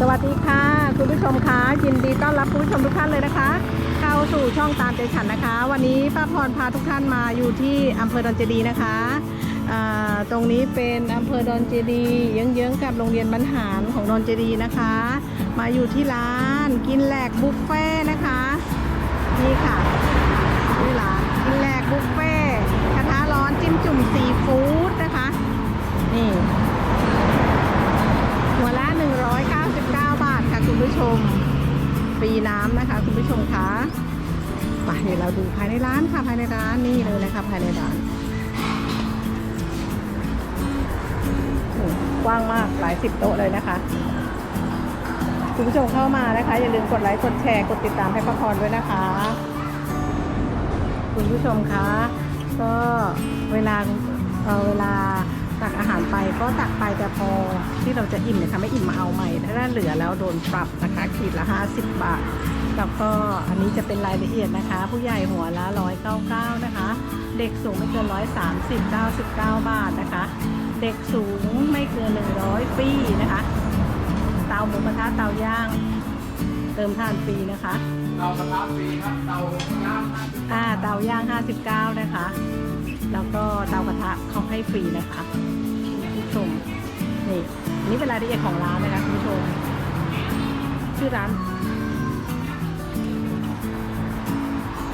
สวัสดีค่ะ คุณผู้ชมคะยินดีต้อนรับคุณผู้ชมทุกท่านเลยนะคะ เข้าสู่ช่องตามใจฉันนะคะ วันนี้ป้าพรพาทุกท่านมาอยู่ที่อำเภอดอนเจดีนะคะตรงนี้เป็นอำเภอดอนเจดีย์เยื้องๆกับโรงเรียนบรรหารของดอนเจดีนะคะ มาอยู่ที่ร้านกินแหลกบุฟเฟ่นะคะนี่ค่ะนี่ร้านกินแหลกบุฟเฟ่กระทะร้อนจิ้มจุ่มซีฟู้ดนะคะนี่หัวละ199บาท คุณผู้ชมฟรีน้ำนะคะ คุณผู้ชมคะไปเดี๋ยวเราดูภายในร้านค่ะภายในร้านนี่เลยนะคะภายในร้านกว้างมากหลายสิบโต๊ะเลยนะคะ คุณผู้ชมเข้ามานะคะ อย่าลืมกดไลค์กดแชร์กดติดตามให้ป้าพรด้วยนะคะ คุณผู้ชมคะก็เวลาเอ่อเวลา ตักอาหารไปก็ตักไปแต่พอที่เราจะอิ่มเนี่ยค่ะไม่อิ่มมาเอาใหม่ ถ้าเหลือแล้วโดนปรับนะคะขีดละ 50 บาท แล้วก็อันนี้จะเป็นรายละเอียดนะคะ ผู้ใหญ่หัวละ 199 นะคะ เด็กสูงไม่เกิน 130 99 บาทนะคะ เด็กสูงไม่เกิน 100ฟรีนะคะ เตาหมูกระทะเตาย่าง เติมทานฟรีนะคะเตากระทะฟรีครับเตาย่างอ่าเตาย่าง 59 นะคะแล้วก็เตากระทะเขาให้ฟรีนะคะคุณผู้ ชม นี่นี่เป็นรายละเอียดของร้านนะคะคุณผู้ชม ชื่อร้าน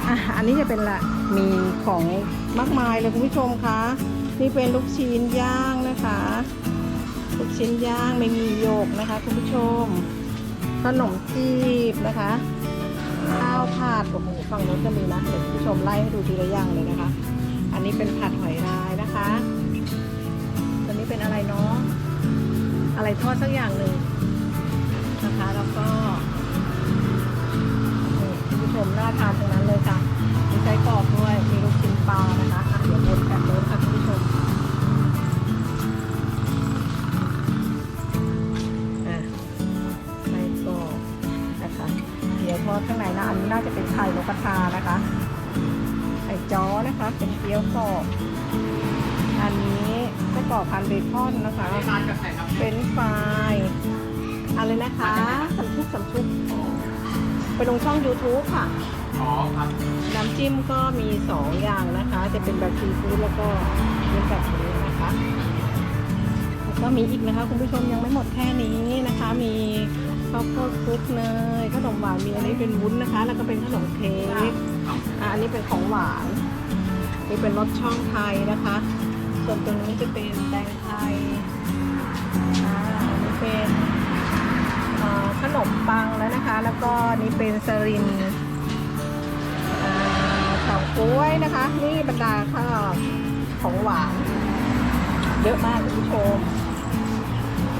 อะอันนี้จะเป็นละมีของมากมายเลยคุณผู้ชมคะนี่เป็นลูกชิ้นย่างนะคะ ลูกชิ้นย่างไม่มีโยกนะคะ คุณผู้ชม ขนมจีบนะคะข้าวผัดโอ้โหฝั่งนู้นก็มีนะเดี๋ยวคุณผู้ชมไล่ให้ดูทีละอย่างเลยนะคะ อันนี้เป็นผัดหอยลายนะคะ เป็นอะไรเนาะอะไรทอดสักอย่างหนึ่งนะคะแล้วก็คุณผู้ชมน่าทานตรงนั้นเลยค่ะมีไส้กรอกด้วยมีลูก กรอกพันเบคอนนะคะทานกับไหนครับเป็นไฟรายอะไรนะคะสัมชุกสัมชุกไปลงช่อง YouTube ค่ะ อ๋อครับ น้ำจิ้มก็มี 2 อย่างนะคะ จะเป็นแบบซีฟู้ดแล้วก็เป็นแบบนี้นะคะแล้วก็มีอีกนะคะ คุณผู้ชมยังไม่หมดแค่นี้นะคะ มีข้าวโพดคลุกเนยขนมหวานมีอันนี้เป็นวุ้นนะคะ แล้วก็เป็นขนมเค้กอะอันนี้เป็นของหวานนี่เป็นรสช่องไทยนะคะ ส่วนตัวนี้จะเป็นแตงไทยอ่าอันนี้เป็นขนมปังแล้วนะคะ แล้วก็นี่เป็นสลินอ่าเฉาก๊วยนะคะ นี่บรรดาข้าวของหวาน เยอะมากคุณผู้ชม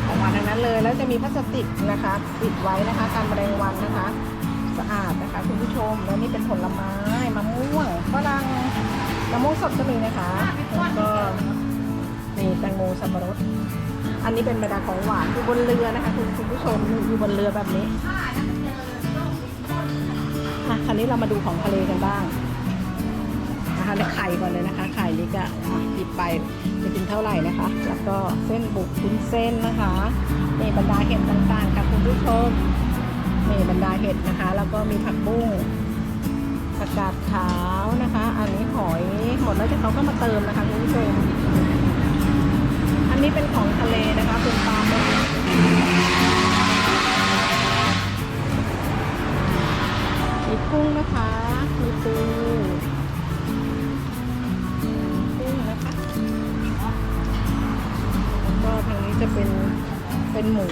ของหวานทั้งนั้นเลย แล้วจะมีพลาสติกนะคะปิดไว้นะคะการแมลงวันนะคะ สะอาดนะคะคุณผู้ชมแล้วนี่เป็นผลไม้มะม่วงฝรั่ง มะม่วงสดก็มีนะคะแล้วก็นี่แตงโมสับปะรดอันนี้เป็นบรรดาของหวานอยู่บนเรือนะคะคุณคุณผู้ชมอยู่บนเรือแบบนี้อะคราวนี้เรามาดูของทะเลกันบ้างนะคะในไข่ก่อนเลยนะคะไข่นี่ก็อะหยิบไปจะกินเท่าไหร่นะคะ แล้วก็เส้นบุกคุนเส้นนะคะนี่บรรดาเห็ดต่างๆค่ะคุณผู้ชมนี่บรรดาเห็ดนะคะ แล้วก็มีผักบุ้ง ผักกาดขาวนะคะ อันนี้หอยหมดแล้วจะเขาก็มาเติมนะคะคุณผู้ชม อันนี้เป็นของทะเลนะคะเป็นปลาหมึกมีกุ้งนะคะมีปูกุ้งนะคะแล้วก็ทางนี้จะเป็นเป็นหมู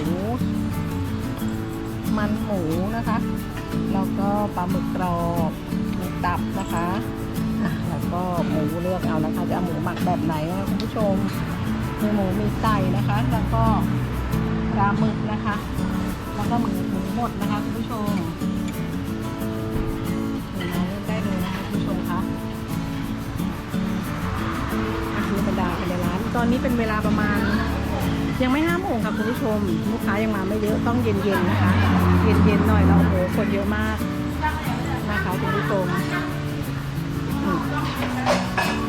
มันหมูนะคะแล้วก็ปลาหมึกกรอบ ตับนะคะแล้วก็หมูเลือกเอานะคะจะเอาหมูหมักแบบไหนนะคุณผู้ชมมีหมูมีไก่นะคะ แล้วก็ปลาหมึกนะคะ แล้วก็หมูหมูหมดนะคะคุณผู้ชมเราเริ่มได้เลยนะคะคุณผู้ชมคะอะมีบรรดาภายในร้าน ตอนนี้เป็นเวลาประมาณ ยังไม่ห้าโมงค่ะคุณผู้ชม ลูกค้ายังมาไม่เยอะต้องเย็นๆนะคะ เย็นๆหน่อยเราโอ้โหคนเยอะมาก คุณผู้ชม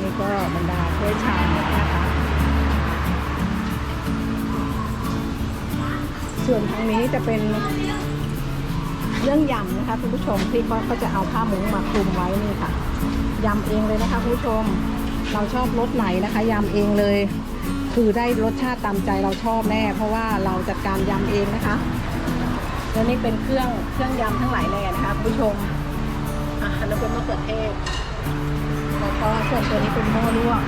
นี่ก็บรรดาถ้วยชามนะคะส่วนทางนี้จะเป็นเรื่องยำนะคะคุณผู้ชมที่เขาจะเอาผ้ามุ้งมาคลุมไว้นี่ค่ะยำเองเลยนะคะคุณผู้ชมเราชอบรสไหนนะคะยำเองเลย คือได้รสชาติตามใจเราชอบแน่ เพราะว่าเราจัดการยำเองนะคะแล้วนี่เป็นเครื่องเครื่องยำทั้งหลายแหล่นะคะคุณผู้ชม อะแล้วเป็นมะเขือเทศแล้วก็ส่วนตัวนี้เป็นหม้อลวก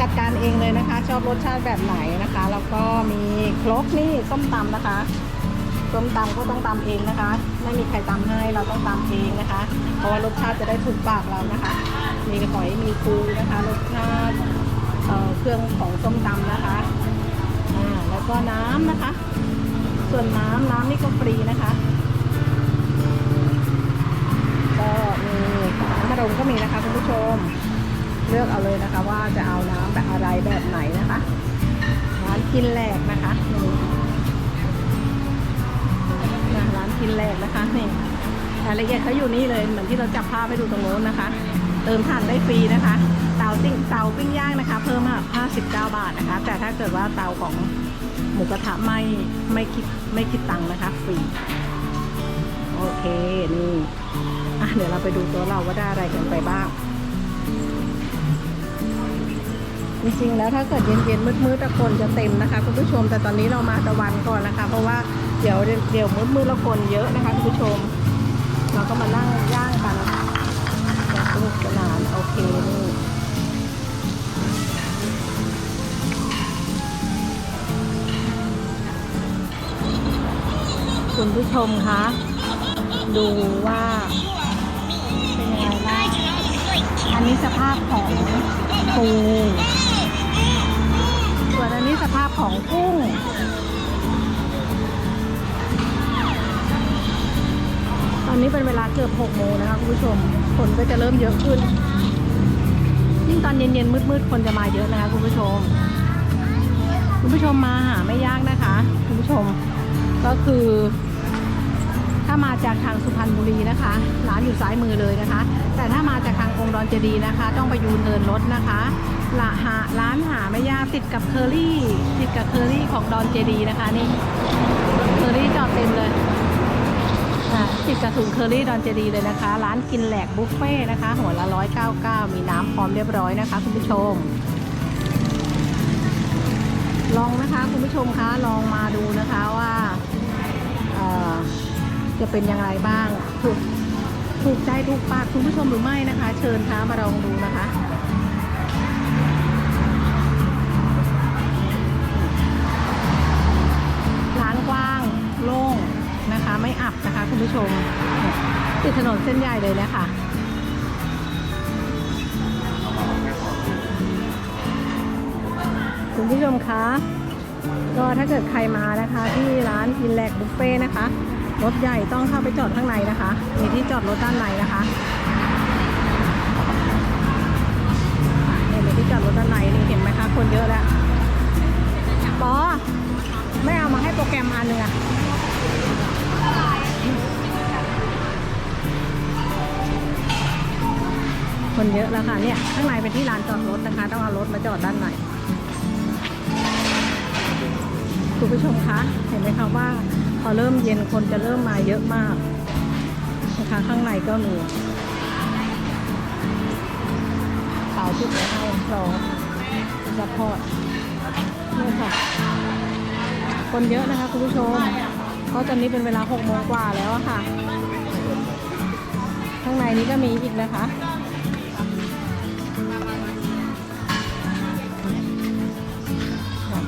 จัดการเองเลยนะคะ ชอบรสชาติแบบไหนนะคะ แล้วก็มีครกนี่ส้มตำนะคะส้มตำก็ต้องตำเองนะคะ ไม่มีใครตำให้เราต้องตำเองนะคะ เพราะว่ารสชาติจะได้ถูกปากเรานะคะ มีหอยมีปูนะคะรสชาติเเครื่องของส้มตำนะคะอ่าแล้วก็น้ำนะคะ ส่วนน้ำน้ำนี่ก็ฟรีนะคะ ดมก็มีนะคะคุณผู้ชม เลือกเอาเลยนะคะว่าจะเอาน้ำแบบอะไรแบบไหนนะคะร้านกินแหลกนะคะนี่ร้านกินแหลกนะคะนี่รายละเอียดเขาอยู่นี่เลยเหมือนที่เราจับภาพไปดูตรงโน้นนะคะ เติมถ่านได้ฟรีนะคะ เตาติ้งเตาปิ้งย่างนะคะ เพิ่มมา59 บาทนะคะ แต่ถ้าเกิดว่าเตาของหมูกระทะไม่ไม่คิดไม่คิดตังค์นะคะฟรีโอเคนี่ อะเดี๋ยวเราไปดูตัวเราว่าได้อะไรกันไปบ้าง จริงๆแล้วถ้าเกิดเย็นๆมืดๆตะคนจะเต็มนะคะคุณผู้ชม แต่ตอนนี้เรามาตะวันก่อนนะคะ เพราะว่าเดี๋ยวเดี๋ยวมืดๆแล้วคนเยอะนะคะคุณผู้ชม เราก็มานั่งย่างกันสนุกสนานโอเคนี่คุณผู้ชมคะ ดูว่า เป็นยังไงบ้างอันนี้สภาพของปูส่วนอันนี้สภาพของกุ้งตอนนี้เป็นเวลาเกือบ6โมงนะคะคุณผู้ชมคนก็จะเริ่มเยอะขึ้น ยิ่งตอนเย็นๆมืดๆคนจะมาเยอะนะคะคุณผู้ชม คุณผู้ชมมาหาไม่ยากนะคะ คุณผู้ชมก็คือ ถ้ามาจากทางสุพรรณบุรีนะคะ ร้านอยู่ซ้ายมือเลยนะคะ แต่ถ้ามาจากทางองค์ดอนเจดีย์นะคะ ต้องไปยูเทิร์นรถนะคะละหาร้านหาไม่ยากติดกับเคอรี่ติดกับเคอรี่ของดอนเจดีย์นะคะนี่เคอรี่จอดเต็มเลยติดกับศูนย์เคอรี่ดอนเจดีย์เลยนะคะ ร้านกินแหลกบุฟเฟ่ต์นะคะ หัวละร้อยเก้าเก้ามีน้ำพร้อมเรียบร้อยนะคะ คุณผู้ชมลองนะคะคุณผู้ชมคะลองมาดูนะคะ จะเป็นอย่างไรบ้างถูกถูกใจถูกปากคุณผู้ชมหรือไม่นะคะ เชิญท้ามาลองดูนะคะร้านกว้างโล่งนะคะ ไม่อับนะคะ คุณผู้ชมติดถนนเส้นใหญ่เลยนะคะคุณผู้ชมคะก็ถ้าเกิดใครมานะคะ ที่ร้านกินแลกบุฟเฟ่นะคะ รถใหญ่ต้องเข้าไปจอดข้างในนะคะ มีที่จอดรถด้านในนะคะเนี่ยมีที่จอดรถด้านในนี่เห็นไหมคะคนเยอะแล้วปอไม่เอามาให้โปรแกรมอันหนึ่งอะคนเยอะแล้วค่ะเนี่ยข้างในเป็นที่ลานจอดรถนะคะ ต้องเอารถมาจอดด้านในคุณผู้ชมคะเห็นไหมคะว่า อเริ่มเย็นคนจะเริ่มมาเยอะมากนะคะข้างในก็มีเตาที่ไว้ให้รอรับพอดนี่ค่ะ คนเยอะนะคะคุณผู้ชมเพราะตอนนี้เป็นเวลาหกโมงกว่าแล้วค่ะ ข้างในนี้ก็มีอีกนะคะ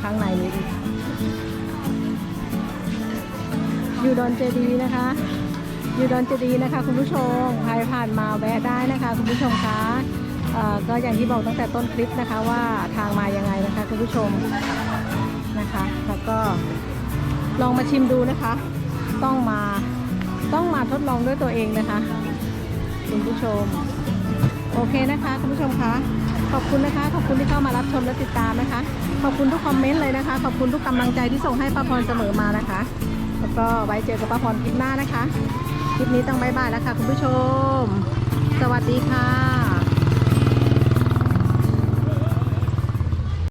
ข้างในนี้อีก อยู่ดอนเจดีย์นะคะ อยู่ดอนเจดีย์นะคะ คุณผู้ชมใครผ่านมาแวะได้นะคะ คุณผู้ชมคะเอ่อก็อย่างที่บอกตั้งแต่ต้นคลิปนะคะว่าทางมายังไงนะคะ คุณผู้ชมนะคะ แล้วก็ลองมาชิมดูนะคะ ต้องมาต้องมาทดลองด้วยตัวเองนะคะ คุณผู้ชม โอเคนะคะ คุณผู้ชมคะขอบคุณนะคะ ขอบคุณที่เข้ามารับชมและติดตามนะคะ ขอบคุณทุกคอมเมนต์เลยนะคะ ขอบคุณทุกกำลังใจที่ส่งให้ป้าพรเสมอมานะคะ แล้วก็ไว้เจอกับป้าพรคลิปหน้านะคะ คลิปนี้ต้องบายบายแล้วค่ะคุณผู้ชม สวัสดีค่ะ